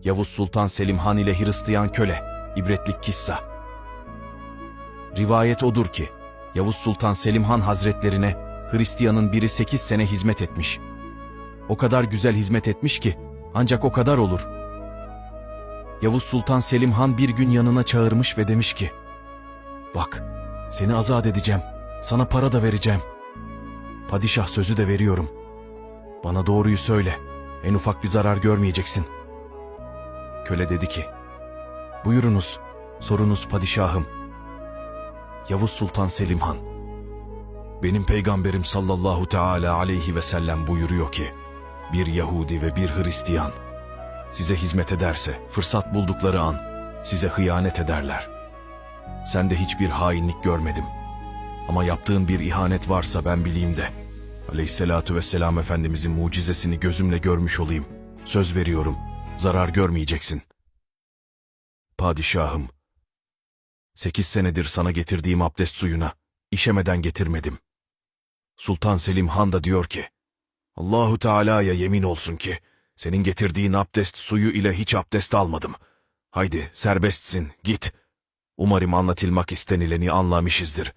Yavuz Sultan Selim Han ile Hristiyan köle, ibretlik kissa. Rivayet odur ki, Yavuz Sultan Selim Han Hazretlerine Hristiyanın biri 8 sene hizmet etmiş. O kadar güzel hizmet etmiş ki, ancak o kadar olur. Yavuz Sultan Selim Han bir gün yanına çağırmış ve demiş ki, Bak, seni azat edeceğim, sana para da vereceğim. Padişah sözü de veriyorum. Bana doğruyu söyle, en ufak bir zarar görmeyeceksin. Köle dedi ki, Buyurunuz, sorunuz padişahım. Yavuz Sultan Selim Han. Benim peygamberim sallallahu teala aleyhi ve sellem buyuruyor ki, bir Yahudi ve bir Hristiyan size hizmet ederse fırsat buldukları an size hıyanet ederler. Sen de hiçbir hainlik görmedim. Ama yaptığın bir ihanet varsa ben bileyim de. Aleyhisselatu vesselam Efendimizin mucizesini gözümle görmüş olayım. Söz veriyorum, zarar görmeyeceksin. Padişahım, sekiz senedir sana getirdiğim abdest suyuna, işemeden getirmedim. Sultan Selim Han da diyor ki, Allahu Teala'ya yemin olsun ki, senin getirdiğin abdest suyu ile hiç abdest almadım. Haydi serbestsin, git. Umarım anlatılmak istenileni anlamışızdır.